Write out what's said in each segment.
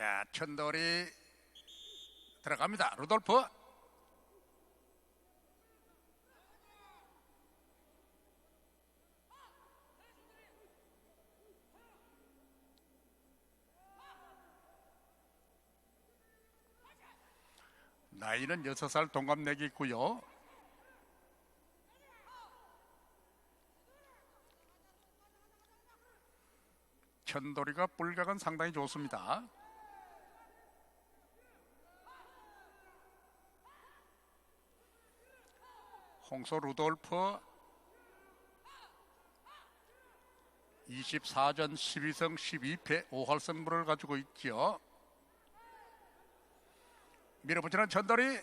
자, 천돌이 들어갑니다. 루돌프. 나이는 6살 동갑내기 있고요. 천돌이가 뿔각은 상당히 좋습니다. 홍소 루돌프 24전 12승 12패 5할 승부를 가지고 있죠. 밀어붙이는 천돌이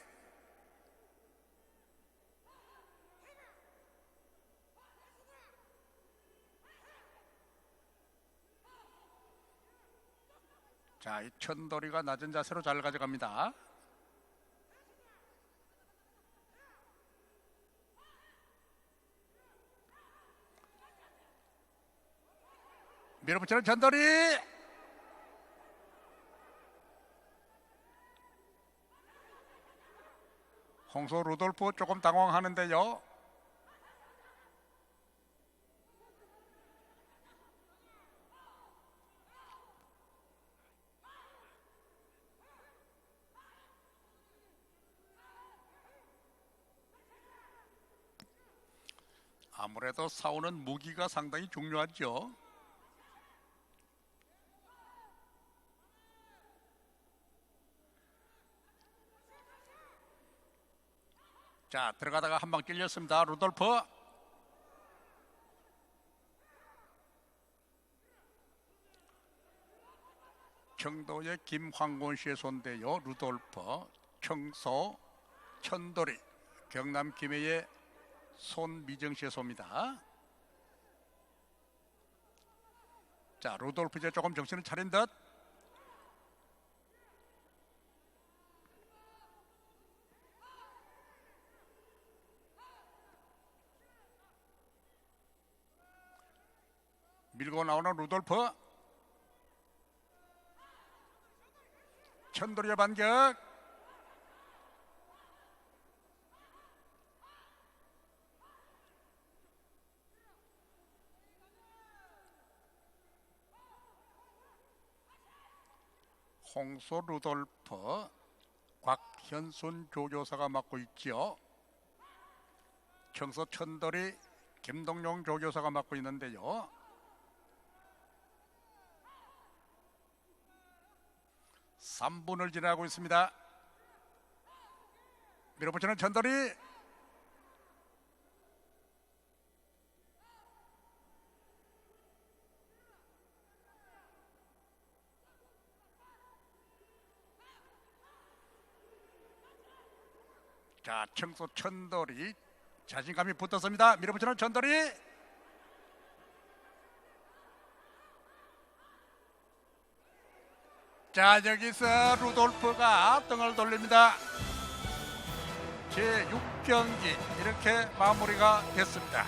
자, 이 천돌이가 낮은 자세로 잘 가져갑니다. 밀어붙이는 천돌이 홍소 루돌프 조금 당황하는데요. 아무래도 싸우는 무기가 상당히 중요하죠. 자 들어가다가 한 방 찔렸습니다. 루돌프 청도의 김황곤 씨의 손대요. 루돌프 청소 천돌이 경남 김해의 손미정 씨의 손입니다. 자 루돌프 이제 조금 정신을 차린 듯 밀고 나오는 루돌프. 천돌이의 반격. 홍소 루돌프. 곽현순 조교사가 맡고 있지요. 청소 천돌이 김동용 조교사가 맡고 있는데요 삼분을 지나고 있습니다. 밀어붙이는 전돌이 자 청소 천돌이 자신감이 붙었습니다. 밀어붙이는 전돌이 자 여기서 루돌프가 등을 돌립니다. 제 6경기 이렇게 마무리가 됐습니다.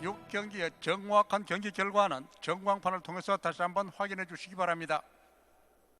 6경기의 정확한 경기 결과는 전광판을 통해서 다시 한번 확인해 주시기 바랍니다.